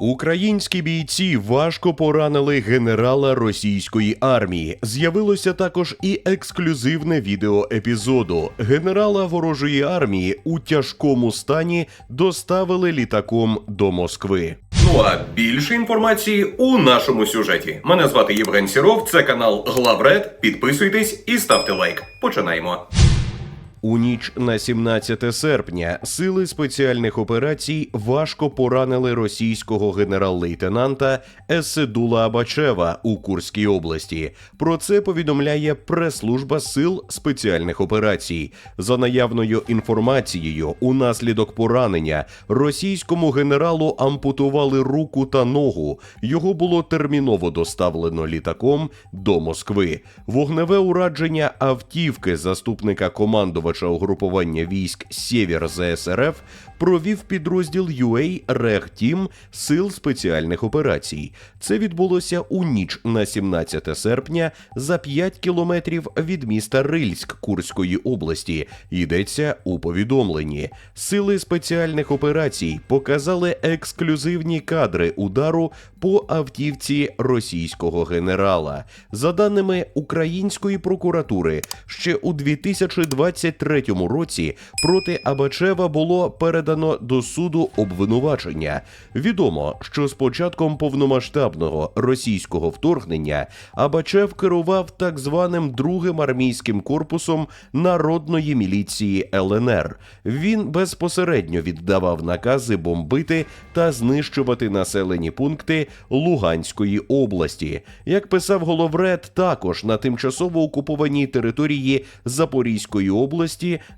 Українські бійці важко поранили генерала російської армії. З'явилося також і ексклюзивне відео епізоду. Генерала ворожої армії у тяжкому стані доставили літаком до Москви. Ну а більше інформації у нашому сюжеті. Мене звати Євген Сіров, це канал Главред. Підписуйтесь і ставте лайк. Починаємо. У ніч на 17 серпня сили спеціальних операцій важко поранили російського генерал-лейтенанта Еседула Абачева у Курській області. Про це повідомляє прес-служба сил спеціальних операцій. За наявною інформацією, унаслідок поранення російському генералу ампутували руку та ногу. Його було терміново доставлено літаком до Москви. Вогневе урадження автівки заступника командувача угрупування військ Сєвєр ЗСРФ провів підрозділ UA Регтім Сил спеціальних операцій. Це відбулося у ніч на 17 серпня за 5 кілометрів від міста Рильськ Курської області. Йдеться у повідомленні. Сили спеціальних операцій показали ексклюзивні кадри удару по автівці російського генерала. За даними української прокуратури, ще у 2023 році проти Абачева було передано до суду обвинувачення. Відомо, що з початком повномасштабного російського вторгнення Абачев керував так званим другим армійським корпусом народної міліції ЛНР. Він безпосередньо віддавав накази бомбити та знищувати населені пункти Луганської області. Як писав Головред, також на тимчасово окупованій території Запорізької області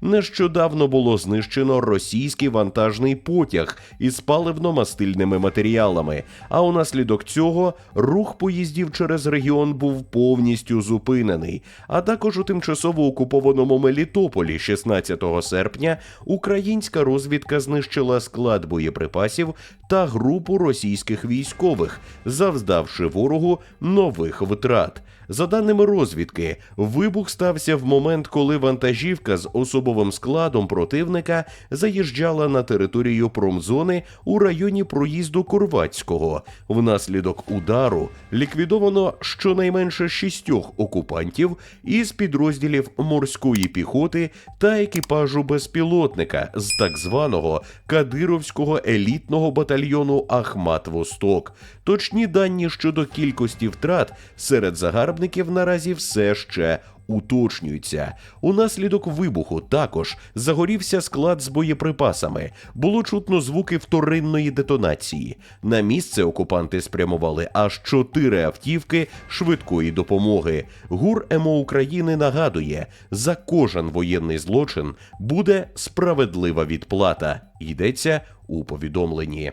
нещодавно було знищено російський вантажний потяг із паливно-мастильними матеріалами. А унаслідок цього рух поїздів через регіон був повністю зупинений. А також у тимчасово окупованому Мелітополі 16 серпня українська розвідка знищила склад боєприпасів та групу російських військових, завдавши ворогу нових втрат. За даними розвідки, вибух стався в момент, коли вантажівка з особовим складом противника заїжджала на територію промзони у районі проїзду Курватського. Внаслідок удару ліквідовано щонайменше шістьох окупантів із підрозділів морської піхоти та екіпажу безпілотника з так званого Кадировського елітного батальйону Ахмат Восток. Точні дані щодо кількості втрат серед загарбників наразі все ще уточнюються. Унаслідок вибуху також загорівся склад з боєприпасами. Було чутно звуки вторинної детонації. На місце окупанти спрямували аж чотири автівки швидкої допомоги. ГУР МО України нагадує: за кожен воєнний злочин буде справедлива відплата. Йдеться у повідомленні.